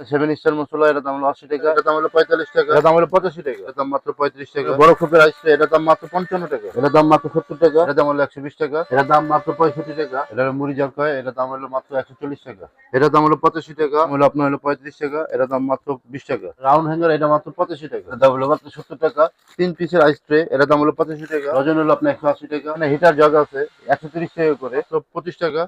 Seven star মশলা এটা দাম হলো আশি টাকা এটা দাম হলো পঁয়তাল্লিশ টাকা এটা দাম হলো পঁচাশি টাকা এটা দাম মাত্র পঁয়ত্রিশ টাকা বড় খোপের আইস এটা দাম মাত্র পঞ্চান্ন টাকা এটা দাম মাত্র সত্তর টাকা এটা দাম হলো একশো বিশ টাকা এটা দাম মাত্র পঁয়ষট্টি টাকা এটা মুড়ি জল কয় এটা দাম হলো মাত্র একশো চল্লিশ টাকা এটা দাম হলো পঁচাশি টাকা হলো আপনার হলো পঁয়ত্রিশ টাকা এটা দাম মাত্র বিশ টাকা রাউন্ড হ্যাঙ্গার এটা মাত্র পঁচাশি টাকা এটা দাম হলো মাত্র সত্তর টাকা তিন পিসের আইস ট্রে এটা দাম হলো পঁচাশি টাকা ওজন হলো আপনার একশো আশি টাকা মানে হিটার জগ আছে একশো তিরিশ টাকা করে তো পঁচিশ টাকা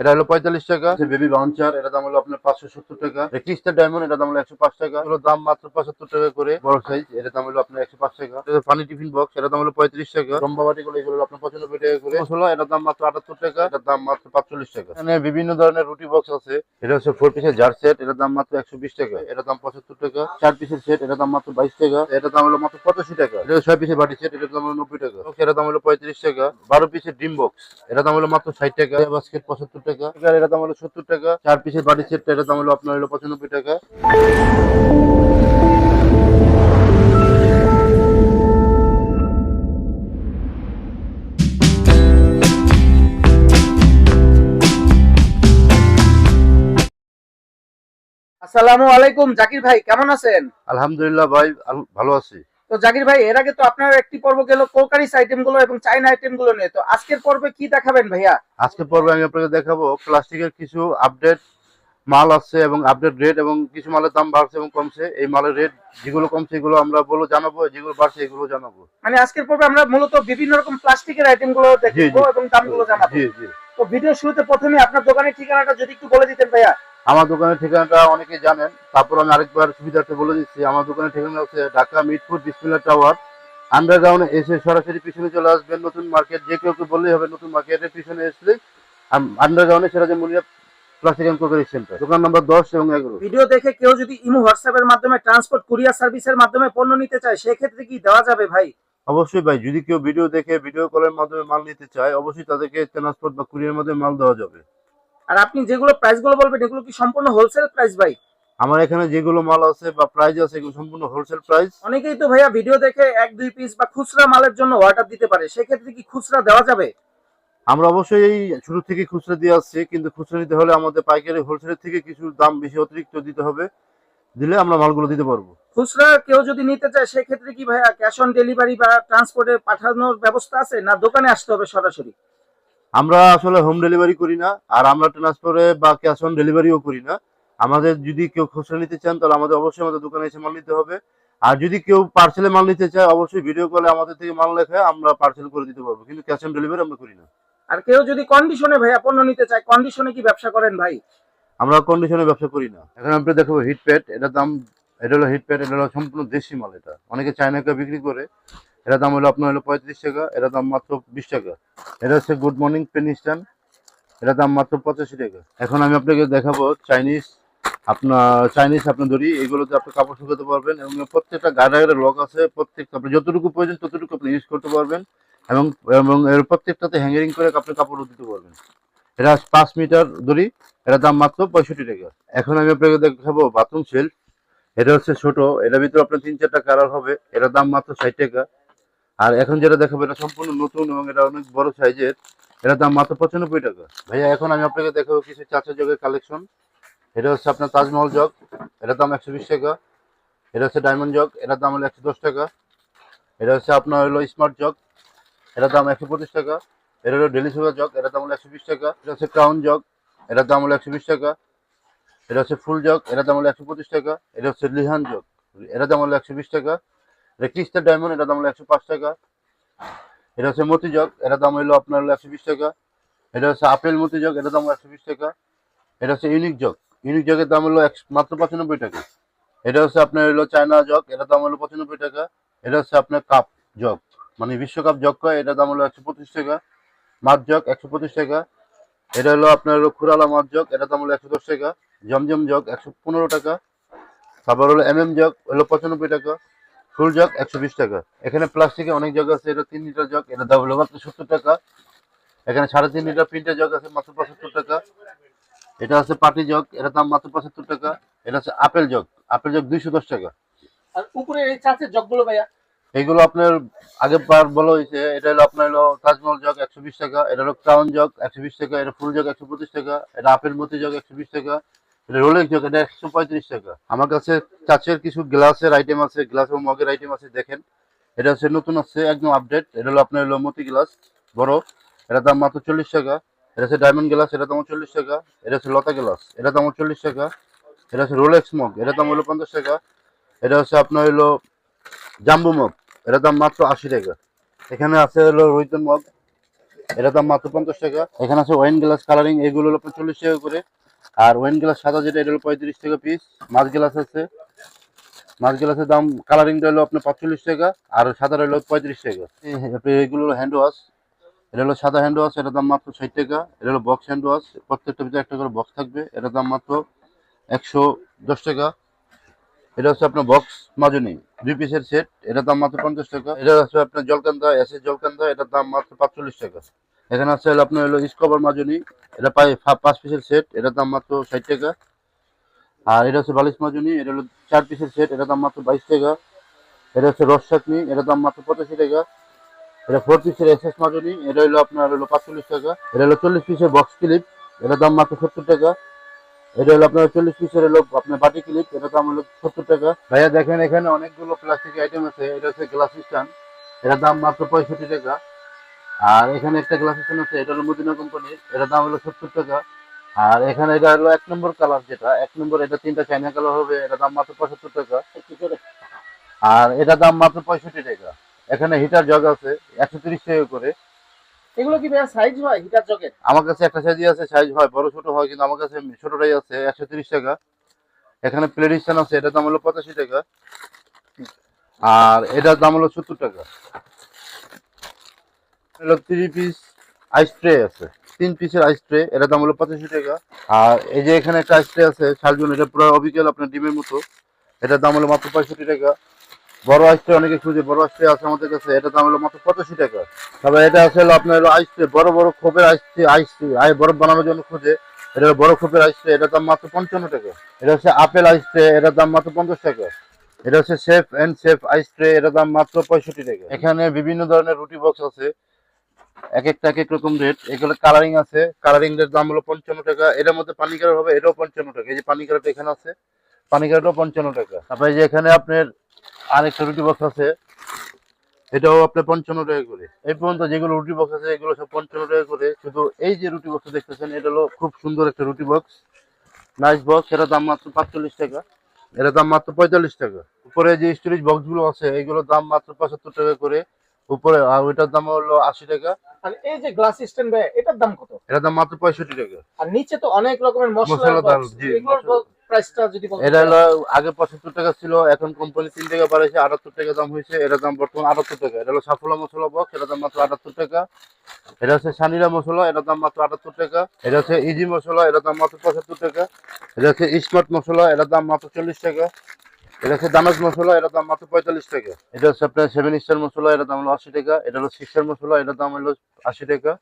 এটা হলো পঁয়তাল্লিশ টাকা। বেবি বাউন্সার এটা দাম হলো আপনার পাঁচশো সত্তর টাকা। ক্রিস্টাল ডায়মন্ড এটা দাম হলো একশো পাঁচ টাকা। এগুলো দাম মাত্র পঁচাত্তর টাকা করে। বড় সাইজ এটা দাম হলো আপনার একশো পাঁচ টাকা। পানি টিফিন বক্স এটা দাম হলো পঁয়ত্রিশ টাকা। লম্বা বাটি গুলো এগুলো আপনার পঁচানব্বই টাকা করে। মশলা এটার দাম মাত্র আটাত্তর টাকা। এটার দাম মাত্র পাঁচচল্লিশ টাকা। এখানে বিভিন্ন ধরনের রুটি বক্স আছে। এটা হচ্ছে ফোর পিসের জার সেট এটার দাম মাত্র একশো বিশ টাকা। এটার দাম পঁচাত্তর টাকা। চার পিসের সেট এটার দাম মাত্র বাইশ টাকা। এটার দাম হলো মাত্র পঁচাশি টাকা। এটা ছয় পিসের বাটি সেট এটার দাম হলো নব্বই টাকা। এটার দাম হলো পঁয়ত্রিশ টাকা। বারো পিসের ডিম বক্স এটার দাম হলো মাত্র ষাট টাকা। বাস্কেট পঁচাত্তর টাকা। এটার দাম হলো সত্তর টাকা। চার পিসের বাটি সেট এটার দাম হলো আপনার হলো পঁচানব্বই টাকা। আসসালামু আলাইকুম, জাকির ভাই, কেমন আছেন? আলহামদুলিল্লাহ ভাই ভালো আছি। তো জাকির ভাই এর আগে তো আপনার একটি পর্ব গেল কোকারিস আইটেমগুলো এবং চাইনা আইটেমগুলো নিয়ে। তো আজকের পর্বে কি দেখাবেন ভাইয়া? আজকে পর্বে আমি আপনাকে দেখাবো প্লাস্টিকের কিছু আপডেট মাল আছে এবং আপডেট রেট এবং কিছু মালের দাম বাড়ছে এবং কমছে। এই মালের রেট যেগুলো কমছে এগুলো আমরা বলো জানাব যেগুলো বাড়ছে এগুলো জানাব। মানে আজকের পর্বে আমরা মূলত বিভিন্ন রকম প্লাস্টিকের আইটেমগুলো দেখব। এবং দামগুলো জানাব। জি জি। তো ভিডিও শুরুতে প্রথমে আপনার দোকানের ঠিকানাটা যদি একটু বলে দিতেন ভাইয়া। আমার দোকানের ঠিকানাটা অনেকে জানেন। তারপর আমি আরেকবার সুবিধার্থে বলে দিচ্ছি আমার দোকানের ঠিকানা হচ্ছে ঢাকা মিটফুড বিসমিল্লা টাওয়ার। আন্ডারগ্রাউন্ডে এসে সরাসরি পিছনে চলে আসবেন নতুন মার্কেট যে কেউ বললেই হবে নতুন মার্কেটের পিছনে আসলে আন্ডারগ্রাউন্ডে সেটা যে Muniya plastic and crockery centre দোকান নম্বর দশ এবং এগারো। ভিডিও দেখে কেউ যদি ইমো হোয়াটসঅ্যাপের মাধ্যমে ট্রান্সপোর্ট কুরিয়ার সার্ভিসের মাধ্যমে পণ্য নিতে চায় সেক্ষেত্রে কি দেওয়া যাবে ভাই? অবশ্যই ভাই যদি কেউ ভিডিও দেখে ভিডিও কলের মাধ্যমে মাল নিতে চায় অবশ্যই তাদেরকে ট্রান্সপোর্ট বা কুরিয়ার মাধ্যমে মাল দেওয়া যাবে। আর আপনি যেগুলো প্রাইসগুলো বলবেন এগুলো কি সম্পূর্ণ হোলসেল প্রাইস ভাই? আমার এখানে যেগুলো মাল আছে বা প্রাইস আছে এগুলো সম্পূর্ণ হোলসেল প্রাইস অনেকেই তো ভাইয়া ভিডিও দেখে এক দুই পিস বা খুচরা মালের জন্য অর্ডার দিতে পারে। সেক্ষেত্রে কি খুচরা দেওয়া যাবে? আমরা অবশ্যই এই শুরু থেকে খুচরা দিয়ে আসছি কিন্তু খুচরা নিতে হলে আমাদের পাইকারি হোলসেলের থেকে কিছু দাম বেশি অতিরিক্ত দিতে হবে। দিলে আমরা মালগুলো দিতে পারব। খুচরা কেউ যদি নিতে চায় সেক্ষেত্রে কি ভাইয়া ক্যাশ অন ডেলিভারি বা ট্রান্সপোর্টে পাঠানোর ব্যবস্থা আছে? না দোকানে আসতে হবে সরাসরি? আমরা আসলে হোম ডেলিভারি করি না আর আমরা ট্রান্সফারে বা ক্যাশ অন ডেলিভারিও করি না। আমাদের যদি কেউ খুচরা নিতে চান তাহলে আমাদের অবশ্যই আমাদের দোকানে এসে মাল নিতে হবে। আর যদি কেউ পার্সেলে মাল নিতে চায় অবশ্যই ভিডিও কলে আমাদের থেকে মাল লেখা আমরা পার্সেল করে দিতে পারব। কিন্তু ক্যাশ অন ডেলিভারি আমরা করি না। আর কেউ যদি কন্ডিশনে ভাইয়া পণ্য নিতে চায় কন্ডিশনে কি ব্যবসা করেন ভাই? আমরা কন্ডিশনে ব্যবসা করি না। এখন আপনি দেখো হিট প্যাড এটার দাম এটা হলো হিট প্যাড এটা হলো সম্পূর্ণ দেশি মাল এটা। অনেকে চায়নাকে বিক্রি করে। এটার দাম হলো আপনার হলো পঁয়ত্রিশ টাকা, এটার দাম মাত্র বিশ টাকা। এটা হচ্ছে গুড মর্নিং পেন স্ট্যান্ড এটার দাম মাত্র পঁচাশি টাকা। এখন আমি আপনাকে দেখাবো চাইনিজ আপনার চাইনিজ আপনার ধরি এগুলোতে আপনি কাপড় শুকাতে পারবেন এবং প্রত্যেকটা গাড়ি লক আছে প্রত্যেকটা আপনি যতটুকু প্রয়োজন ততটুকু আপনি ইউজ করতে পারবেন এবং এবং এর প্রত্যেকটাতে হ্যাঙ্গারিং করে আপনি কাপড় দিতে পারবেন। এটা পাঁচ মিটার দড়ি, এটার দাম মাত্র পঁয়ষট্টি টাকা। এখন আমি আপনাকে দেখাবো বাথরুম সেলফ এটা হচ্ছে ছোট, এটার ভিতরে আপনার তিন চারটা কালার হবে, এটার দাম মাত্র ষাট টাকা। আর এখন যেটা দেখাবো, এটা সম্পূর্ণ নতুন এবং এটা অনেক বড় সাইজের। এটার দাম মাত্র পঁচানব্বই টাকা। ভাইয়া, এখন আমি আপনাকে দেখাবো কিছু চাচা জগের কালেকশন এটা হচ্ছে আপনার তাজমহল জগ। এটার দাম একশো বিশ টাকা। এটা হচ্ছে ডায়মন্ড জগ। এটার দাম হলো একশো দশ টাকা। এটা হচ্ছে আপনার হলো স্মার্ট জগ। এটার দাম একশো পঁচিশ টাকা। এটা হলো ডেলি সুগার জগ। এটার দাম হলো একশো বিশ টাকা। এটা হচ্ছে ক্রাউন জগ। এটার দাম হলো একশো বিশ টাকা। এটা হচ্ছে ফুল জগ। এটার দাম হলো একশো পঁচিশ টাকা। এটা হচ্ছে লিহান জগ। এটার দাম হলো একশো বিশ টাকা। এটা ডায়মন্ড এটার দাম হলো একশো পাঁচ টাকা। এটা হচ্ছে মতি জগ এটার দাম হলো আপনার হলো একশো বিশ টাকা। এটা হচ্ছে আপেল মতি জগ এটার দাম একশো বিশ টাকা। এটা হচ্ছে ইউনিক জগ, ইউনিক জগের দাম হলো মাত্র পঁচানব্বই টাকা। এটা হচ্ছে আপনার হলো চায়না জগ এটার দাম হলো পঁচানব্বই টাকা। এটা হচ্ছে আপনার কাপ জগ মানে বিশ্বকাপ জগ কয় এটার দাম হলো একশো পঁচিশ টাকা। মাছ জগ, একশো পঁচিশ টাকা। এটা হলো আপনার হলো খুরালা মাছ জগ এটার দাম হলো একশো দশ টাকা। জমজম জগ, একশো পনেরো টাকা। তারপর হলো এম এম জগ, হলো পঁচানব্বই টাকা। ফুল জগ একশো বিশ টাকা। এখানে প্লাস্টিকের অনেক জগ আছে এটা তিন লিটার জগ এটা দাম মাত্র সত্তর টাকা। এখানে সাড়ে তিন লিটার প্রিন্টের জগ আছে মাত্র পঁচাত্তর টাকা। এটা আছে পাটি জগ এটার দাম মাত্র পঁচাত্তর টাকা। এটা হচ্ছে আপেল জগ আপেল জগ দুইশো দশ টাকা। আর উপরে এই চাচের জগগুলো ভাইয়া? এইগুলো আপনার আগের বার বলা হয়েছে এটা হলো আপনার হলো তাজমহল জগ একশো বিশ টাকা এটা হলো ক্রাউন জগ একশো বিশ টাকা এটা ফুল জগ একশো পঁচিশ টাকা এটা আপেল মতি জগ একশো বিশ টাকা। এটা রোলেক্স জগ, এটা একশো পঁয়ত্রিশ টাকা। আমার কাছে চাচের কিছু গ্লাসের আইটেম আছে, গ্লাস এবং মগের আইটেম আছে, দেখেন। এটা হচ্ছে নতুন আছে একদম আপডেট এটা হলো আপনার হলো মতি গ্লাস, বড়। এটা দাম মাত্র চল্লিশ টাকা। এটা হচ্ছে ডায়মন্ড গ্লাস এটা দাম চল্লিশ টাকা। এটা হচ্ছে লতা গ্লাস এটা দাম চল্লিশ টাকা। এটা হচ্ছে রোলেক্স মগ এটা দাম হলো পঞ্চাশ টাকা। এটা হচ্ছে আপনার হলো জাম্বু মগ এটা দাম মাত্র আশি টাকা। এখানে আছে হলো রোহিতন মগ এটা দাম মাত্র পঞ্চাশ টাকা। এখানে আছে ওয়াইন গ্লাস কালারিং এগুলো হলো চল্লিশ টাকা করে। আর ওয়াইন গ্লাস সাদা যেটা এটা হলো পঁয়ত্রিশ টাকা পিস মাছ গ্লাস আছে। মাছ গ্লাসের দাম কালারিংটা হলো আপনার পাঁচচল্লিশ টাকা আর সাদা হলো পঁয়ত্রিশ টাকা। আপনি এগুলো হলো হ্যান্ড ওয়াশ এটা হলো সাদা হ্যান্ড ওয়াশ এটার দাম মাত্র ষাট টাকা। এটা হলো বক্স হ্যান্ড ওয়াশ প্রত্যেকটা ভিতরে একটা করে বক্স থাকবে। এটার দাম মাত্র একশো দশ টাকা। এটা হচ্ছে আপনার বক্স মাজনি। দুই পিসের সেট এটার দাম মাত্র পঞ্চাশ টাকা। এটা হচ্ছে আপনার জলকান্দা এসের জলকান্দা। এটার দাম মাত্র পাঁচচল্লিশ টাকা। এখানে আছে হলো আপনার হলো স্কভার মাজনি। এটা পাই পাঁচ পিসের সেট এটার দাম মাত্র ষাট টাকা। আর এটা হচ্ছে বালিশ মাজনি, এটা হলো চার পিসের সেট এটার দাম মাত্র বাইশ টাকা। এটা হচ্ছে রস চাটনি, এটার দাম মাত্র পঁচাশি টাকা। এটা ফোর পিসের এস এস মাজনি, এটা হলো আপনার হলো পাঁচচল্লিশ টাকা। এটা হলো চল্লিশ পিসের বক্স ক্লিপ এটার দাম মাত্র সত্তর টাকা। এটা হলো আপনার চল্লিশ পিসের হলো আপনার বাটি ক্লিপ এটার দাম হলো সত্তর টাকা। ভাইয়া, দেখেন এখানে অনেকগুলো প্লাস্টিক আইটেম আছে, এটা হচ্ছে গ্লাস স্ট্যান্ড এটার দাম মাত্র পঁয়ষট্টি টাকা। আর এখানে একটা গ্লাস স্ট্যান্ড আছে এটা হলো মদিনা কোম্পানির এটার দাম হলো সত্তর টাকা। আর এখানে এটা হলো এক নম্বর কালার যেটা এক নম্বর এটা তিনটা চাইনা কালার হবে এটার দাম মাত্র পঁচাত্তর টাকা। আর এটার দাম মাত্র পঁয়ষট্টি টাকা। এখানে হিটার জগ আছে একশো তিরিশ টাকা করে। এগুলো কি ভাইয়া সাইজ হয় হিটার জগের আমার কাছে একটা সাইজই আছে সাইজ হয় বড় ছোট হয় কিন্তু আমার কাছে ছোটটাই আছে একশো তিরিশ টাকা। এখানে প্লেট স্ট্যান্ড আছে এটার দাম হলো পঁচাশি টাকা। আর এটার দাম হলো সত্তর টাকা। হলো থ্রি পিস আইস ট্রে আছে। তিন পিসের আইস ট্রে এটার দাম হলো পঁচাশি টাকা। আর এই যে এখানে একটা আইস ট্রে আছে শালজন এটা পুরো অবিকেল আপনার ডিমের মতো। এটার দাম হলো মাত্র পঁয়ষট্টি টাকা। বড় আইস ট্রে অনেকে খুঁজে, বড় আইস আছে আমাদের কাছে, এটার দাম হলো মাত্র পঁচাশি টাকা। তবে এটা আছে হলো আপনার হলো আইস ট্রে বড় বড় খোপের আইস ট্রে আইস আই বরফ বানানোর জন্য খুঁজে। এটা বড় খোপের আইস ট্রে এটার দাম মাত্র পঞ্চান্ন টাকা। এটা হচ্ছে আপেল আইস ট্রে এটার দাম মাত্র পঞ্চাশ টাকা। এটা হচ্ছে safe and safe ice tray এটার দাম মাত্র পঁয়ষট্টি টাকা। এখানে বিভিন্ন ধরনের রুটি বক্স আছে। এক একটা এক এক রকম রেট এগুলো কালারিং আছে। কালারিং এর দাম হলো পঞ্চান্ন টাকা। এটার মধ্যে পানি কালার হবে, এটাও পঞ্চান্ন টাকা। এই যে পানি কালারটা এখানে আছে, পানি কালারটাও পঞ্চান্ন টাকা। তারপরে যে এখানে আপনার আরেকটা রুটি বক্স আছে, এটাও আপনার পঞ্চান্ন টাকা করে। এই পর্যন্ত যেগুলো রুটি বক্স আছে, এগুলো সব পঞ্চান্ন টাকা করে। শুধু এই যে রুটি বক্স দেখতেছেন, এটা হলো খুব সুন্দর একটা রুটি বক্স নাইস বক্স এটার দাম মাত্র পাঁচচল্লিশ টাকা। এটার দাম মাত্র পঁয়তাল্লিশ টাকা। উপরে যে স্টোরেজ বক্সগুলো আছে, এগুলোর দাম মাত্র পঁচাত্তর টাকা করে। উপরে, আর ওইটার দাম হলো আশি টাকা। আর এই যে গ্লাস স্ট্যান্ড ভাইয়া এটার দাম কত? এটার দাম মাত্র পঁয়ষট্টি টাকা। আর নিচে তো অনেক রকমের মশলা মশলাদার, জি, এগুলোর মশলা। প্রাইসটা যদি এটা হলো আগে পঁচাত্তর টাকা ছিল এখন কোম্পানি তিন টাকা বাড়াইছে আটাত্তর টাকা দাম হয়েছে এটার দাম বর্তমান টাকা। এটা হলো সাফলা মশলা বক্স এটার দাম মাত্র আটাত্তর টাকা। এটা হচ্ছে সানিরা মশলা এটার দাম মাত্র টাকা। এটা হচ্ছে ইজি মশলা এটার দাম মাত্র পঁচাত্তর টাকা। এটা হচ্ছে স্মার্ট মশলা এটার দাম মাত্র চল্লিশ টাকা। এটা হচ্ছে দানাজ মশলা এটার দাম মাত্র পঁয়তাল্লিশ টাকা। এটা হচ্ছে আপনার সেভেন স্টার মশলা এটার দাম হলো আশি টাকা। এটা হলো সিক্স স্টার মশলা এটার দাম হলো আশি টাকা।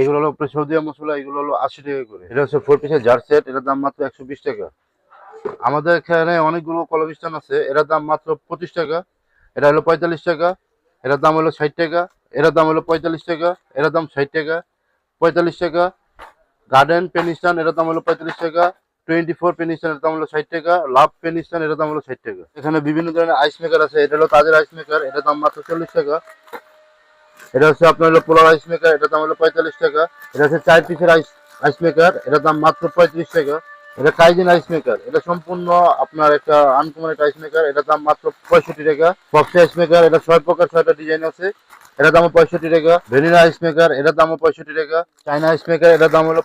এগুলো হলো আপনার সৌদিয়া মশলা, এগুলো হলো আশি টাকা করে। এটা হচ্ছে ফোর পিসের জার সেট এটার দাম মাত্র একশো বিশ টাকা। আমাদের এখানে অনেকগুলো কলবিস্তান আছে, এটার দাম মাত্র পঁচিশ টাকা। এটা হলো পঁয়তাল্লিশ টাকা। এটার দাম হলো ষাট টাকা। এটার দাম হলো পঁয়তাল্লিশ টাকা। এটার দাম ষাট টাকা। পঁয়তাল্লিশ টাকা। গার্ডেন পেনিস্টান এটার দাম হলো পঁয়তাল্লিশ টাকা। টোয়েন্টি ফোর পেনিস্টান এর দাম হলো ষাট টাকা, লাভ পেনিস্টান এটার দাম হলো ষাট টাকা। এখানে বিভিন্ন ধরনের আইস মেকার আছে, এটা হলো তাজের আইস মেকার এটার দাম মাত্র চল্লিশ টাকা। এটা হচ্ছে আপনার হলো পোলার আইস মেকার এটার দাম হলো পঁয়তাল্লিশ টাকা। এটা হচ্ছে চার পিসের আইস আইস মেকার এটার দাম মাত্র পঁয়ত্রিশ টাকা। এটা কাইজেন আইস মেকার এটা সম্পূর্ণ আপনার একটা আনকমন একটা আইস মেকার এটার দাম মাত্র পঁয়ষট্টি টাকা। পক্সি আইস মেকার এটা ছয় প্রকার, ছয়টা ডিজাইন আছে। এটার দাম পঁয়ষট্টি টাকা ভ্যানিলা আইস মেকার এটার দামও পঁয়ষট্টি টাকা চাইনা আইস মেকার এটার দাম হলো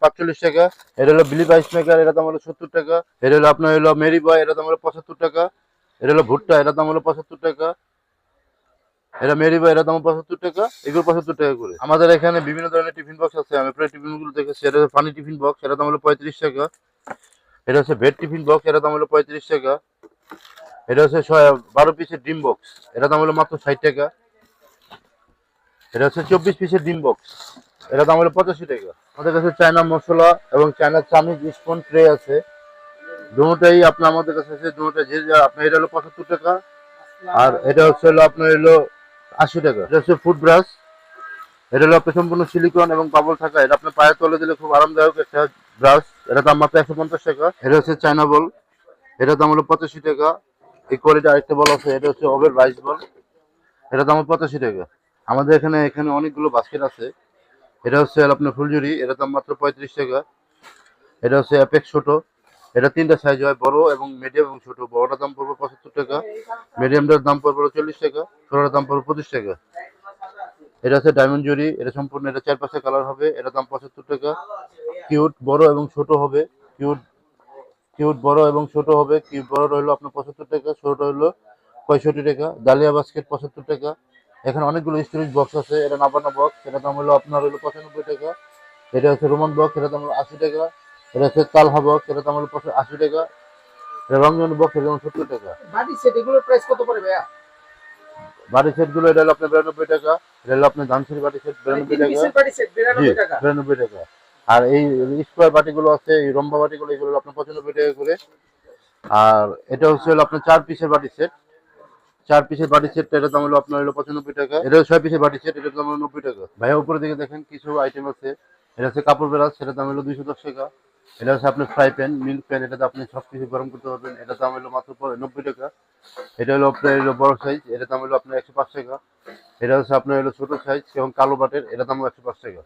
পাঁচচল্লিশ টাকা এটা হলো বিলিপ আইস মেকার এটার দাম হলো সত্তর টাকা এটা হলো আপনার হলো মেরি বয় এটার দাম হলো পঁচাত্তর টাকা এটা হলো ভুট্টা এটার দাম হলো পঁচাত্তর টাকা এটা মেরি বয় এটার দাম পঁচাত্তর টাকা এগুলো পঁচাত্তর টাকা করে আমাদের এখানে বিভিন্ন ধরনের টিফিন বক্স আছে আমি প্রায় টিফিনগুলো দেখেছি এটা পানি টিফিন বক্স এটা দাম হলো পঁয়ত্রিশ টাকা এটা হচ্ছে ভেট টিফিন বক্স এটার দাম হলো পঁয়ত্রিশ টাকা এটা হচ্ছে বারো পিসের ডিম বক্স এটা দাম হলো মাত্র ষাট টাকা এটা হচ্ছে চব্বিশ পিসের ডিম বক্স এটার দাম হলো পঁচাশি টাকা। আমাদের কাছে চায়না মশলা এবং চায়না চামিজ স্পুন ট্রে আছে। দুটাই আপনার আমাদের কাছে আছে, দুটা যে আপনার এটা হলো পঁচাত্তর টাকা। আর এটা হচ্ছে হলো আপনার হলো আশি টাকা। এটা হচ্ছে ফুড ব্রাশ এটা হলো আপনার সম্পূর্ণ সিলিকন এবং বাবল থাকা। এটা আপনার পায়ের তলে দিলে খুব আরামদায়ক একটা ব্রাশ এটা দাম মাত্র একশো পঞ্চাশ টাকা। এটা হচ্ছে চায়না বল এটা দাম হলো পঁচাশি টাকা। এই কোয়ালিটি আরেকটা বল আছে। এটা হচ্ছে ওভের রাইস বল এটা দাম পঁচাশি টাকা। আমাদের এখানে এখানে অনেকগুলো বাস্কেট আছে। এটা হচ্ছে আপনার ফুলঝুরি, এটা দাম মাত্র পঁয়ত্রিশ টাকা। এটা হচ্ছে অ্যাপেক্স ছোট। এটা তিনটা সাইজ হয়, বড় এবং মিডিয়াম এবং ছোট। বড়টার দাম পড়বে পঁচাত্তর টাকা মিডিয়ামটার দাম পড়বে চল্লিশ টাকা, ছোটটার দাম পড়বে পঁচিশ টাকা। এটা হচ্ছে ডায়মন্ড জুরি এটা সম্পূর্ণ, এটা চার পাঁচটা কালার হবে, এটা দাম পঁচাত্তর টাকা। কিউট বড় এবং ছোট হবে কিউট কিউট বড় এবং ছোট হবে কিউট বড় হলো আপনার পঁচাত্তর টাকা, ছোটটা হলো পঁয়ষট্টি টাকা। ডালিয়া বাস্কেট পঁচাত্তর টাকা। এখানে অনেকগুলো স্টোরেজ বক্স আছে এটা নাবানা বক্স এটা দাম হলো আপনার হলো পঁচানব্বই টাকা। এটা হচ্ছে রোমান বক্স এটা দাম হলো আশি টাকা। এটা হচ্ছে তালহা বক্স এটা দাম হলো আশি টাকা। এটা রংজন বক্স এটা দাম সত্তর টাকা। বাড়ি সেট এগুলোর প্রাইস কত ভাইয়া? বাড়ি সেটগুলো এটা হলো আপনার বিরানব্বই টাকা। এটা হলো আপনার ধানসির বাড়ি সেট বিরানব্বই টাকা। সেট জি বিরানব্বই টাকা। আর এই স্কোয়ার বাটিগুলো আছে এই রম্বা বাটিগুলো এগুলো হলো আপনার পঁচানব্বই টাকা করে। আর এটা হচ্ছে হলো আপনার চার পিসের বাটি সেট চার পিসের বাটি সেট এটার দাম হলো আপনার হলো পঁচানব্বই টাকা। এটা ছয় পিসের বাটি সেট এটার দাম হলো নব্বই টাকা। ভাইয়া, উপরে দিকে দেখেন কিছু আইটেম আছে। এটা হচ্ছে কাপড় বেরাস সেটার দাম হলো দুইশো দশ টাকা। এটা হচ্ছে আপনার ফ্রাই প্যান মিল্ক প্যান এটাতে আপনি সব কিছু গরম করতে পারবেন। এটার দাম হলো মাত্র নব্বই টাকা। এটা হলো আপনার হলো বড় সাইজ এটার দাম হলো আপনার একশো পাঁচ টাকা। এটা হচ্ছে আপনার হলো ছোট সাইজ এবং কালো বাটের এটার দাম একশো পাঁচ টাকা।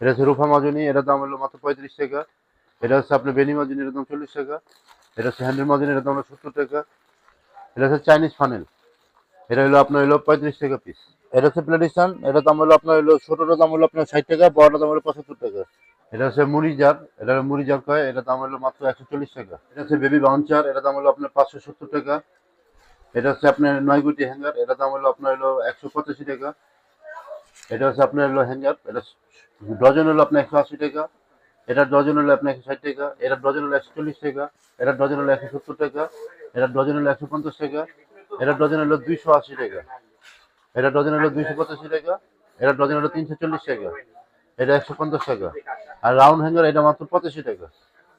এটা হচ্ছে রুফা মাজনি, এটার দাম হলো মাত্র পঁয়ত্রিশ টাকা। এটা হচ্ছে আপনার বেনি মাজনি, এটার দাম চল্লিশ টাকা। এটা হচ্ছে হ্যান্ডেল মাজনি, এটার দাম হলো সত্তর টাকা। এটা হচ্ছে চাইনিজ ফানেল এটা হলো আপনার হলো পঁয়ত্রিশ টাকা পিস এটা হচ্ছে প্লেডিশন এটার দাম হলো আপনার হলো ছোটোটার দাম হলো আপনার ষাট টাকা বড়টার দাম হলো পঁচাত্তর টাকা। এটা হচ্ছে মুড়ি জার এটা মুড়ি জার কয়? এটার দাম হলো মাত্র একশো চল্লিশ টাকা। এটা হচ্ছে বেবি বাউন্সার এটার দাম হলো আপনার পাঁচশো সত্তর টাকা। এটা হচ্ছে আপনার নয় গুটি হ্যাঙ্গার এটার দাম হলো আপনার হলো একশো পঁচাশি টাকা। এটা হচ্ছে আপনার হলো হ্যাঙ্গার এটা ডজন হলো আপনার একশো আশি টাকা। এটার ডজন হলো আপনার একশো ষাট টাকা, এটার ডজন হলো একশো চল্লিশ টাকা, এটার ডজন হলো একশো সত্তর টাকা, এটার ডজন হলো একশো পঞ্চাশ টাকা, এটার ডজন হলো দুইশো আশি টাকা, এটার ডজন হলো দুইশো পঁচাশি টাকা, এটার ডজন হলো তিনশো চল্লিশ টাকা, এটা একশো পঞ্চাশ টাকা, আর রাউন্ড হ্যাঙ্গার এটা মাত্র পঁচাশি টাকা।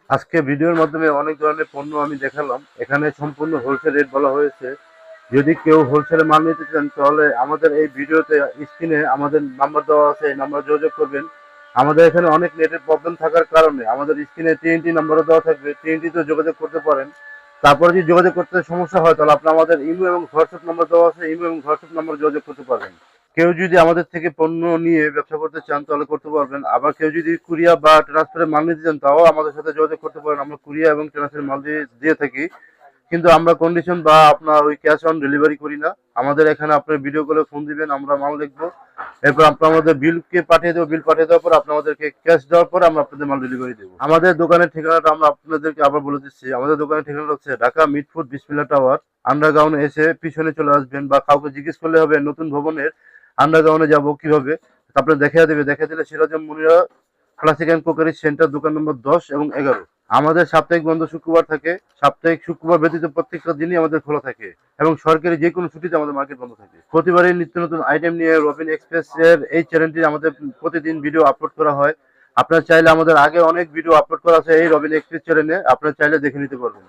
আজকে ভিডিওর মাধ্যমে অনেক ধরনের পণ্য আমি দেখালাম, এখানে সম্পূর্ণ হোলসেল রেট বলা হয়েছে। যদি কেউ হোলসেলে মাল নিতে চান, তাহলে আমাদের এই ভিডিওতে স্ক্রিনে আমাদের নাম্বার দেওয়া আছে, এই নাম্বার যোগাযোগ করবেন। আমাদের এখানে অনেক নেটের প্রবলেম থাকার কারণে আমাদের স্ক্রিনে টিএনটি নাম্বারও দেওয়া থাকবে টিএনটিতে যোগাযোগ করতে পারেন। তারপরে যদি যোগাযোগ করতে সমস্যা হয়, তাহলে আপনি আমাদের ইমো এবং হোয়াটসঅ্যাপ নাম্বার দেওয়া আছে ইমো এবং হোয়াটসঅ্যাপ নাম্বার যোগাযোগ করতে পারবেন। কেউ যদি আমাদের থেকে পণ্য নিয়ে ব্যবসা করতে চান, তাহলে করতে পারবেন। আবার কেউ যদি কুরিয়া বা ট্রান্সফারে মাল নিতে চান, তাও আমাদের সাথে যোগাযোগ করতে পারেন। আমরা কুরিয়া এবং ট্রান্সফারে মাল দিয়ে দিয়ে থাকি। কিন্তু আমরা কন্ডিশন বা আপনার ওই ক্যাশ অন ডেলিভারি করি না। আমাদের এখানে আপনার ভিডিও কলে ফোন দিবেন, আমরা মাল দেখব। এরপর আপনার আমাদের বিলকে পাঠিয়ে দেবো বিল পাঠিয়ে দেওয়ার পর আপনার আমাদেরকে ক্যাশ দেওয়ার পর আমরা আপনাদের মাল ডেলিভারি দেবো। আমাদের দোকানের ঠিকানাটা আমরা আপনাদেরকে আবার বলে দিচ্ছি। আমাদের দোকানের ঠিকানাটা হচ্ছে ঢাকা মিটফুড বিসমিল্লা টাওয়ার আন্ডারগ্রাউন্ড এসে পিছনে চলে আসবেন বা কাউকে জিজ্ঞেস করলে হবে নতুন ভবনের আন্ডারগ্রাউন্ডে যাব কীভাবে। তারপরে দেখা দেবে, দেখা দিলে Sirajam Munira classic and crockery centre দোকান নম্বর দশ এবং এগারো। আমাদের সাপ্তাহিক বন্ধ শুক্রবার থাকে। সাপ্তাহিক শুক্রবার ব্যতীত প্রত্যেকটা দিনই আমাদের খোলা থাকে এবং সরকারি যে কোনো ছুটিতে আমাদের মার্কেট বন্ধ থাকে। প্রতিবারই নিত্য নতুন আইটেম নিয়ে রবিন এক্সপ্রেস এর এই চ্যানেলটি আমাদের প্রতিদিন ভিডিও আপলোড করা হয়। আপনার চাইলে আমাদের আগে অনেক ভিডিও আপলোড করা আছে এই রবিন এক্সপ্রেস চ্যানেলে আপনার চাইলে দেখে নিতে পারবেন।